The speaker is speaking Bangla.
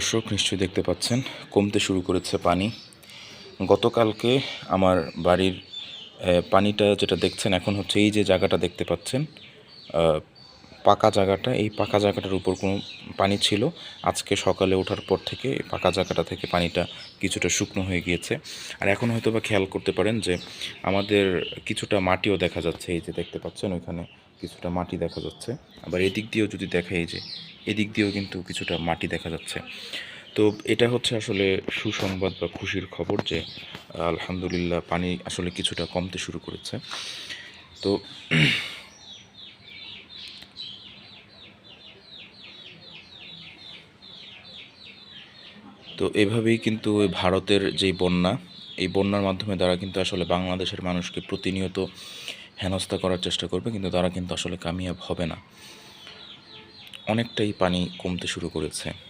দর্শক নিশ্চয়ই দেখতে পাচ্ছেন, কমতে শুরু করেছে পানি। গতকালকে আমার বাড়ির পানিটা যেটা দেখছেন, এখন হচ্ছে এই যে জায়গাটা দেখতে পাচ্ছেন পাকা জায়গাটা, এই পাকা জায়গাটার উপর কোনো পানি ছিল। আজকে সকালে ওঠার পর থেকে এই পাকা জায়গাটা থেকে পানিটা কিছুটা শুকনো হয়ে গিয়েছে। আর এখন হয়তো বা খেয়াল করতে পারেন যে আমাদের কিছুটা মাটিও দেখা যাচ্ছে। এই যে দেখতে পাচ্ছেন, ওইখানে কিছুটা মাটি দেখা যাচ্ছে। আবার এদিক দিয়েও যদি দেখা, এই যে এদিক দিয়েও কিন্তু কিছুটা মাটি দেখা যাচ্ছে। তো এটা হচ্ছে আসলে সুসংবাদ বা খুশির খবর যে, আলহামদুলিল্লাহ পানি আসলে কিছুটা কমতে শুরু করেছে। তো তো এভাবেই কিন্তু ওই ভারতের যেই বন্যা, এই বন্যার মাধ্যমে তারা কিন্তু আসলে বাংলাদেশের মানুষকে প্রতিনিয়ত হেনস্থা করার চেষ্টা করবে, কিন্তু তারা কিন্তু আসলে কামিয়াব হবে না। অনেকটাই পানি কমতে শুরু করেছে।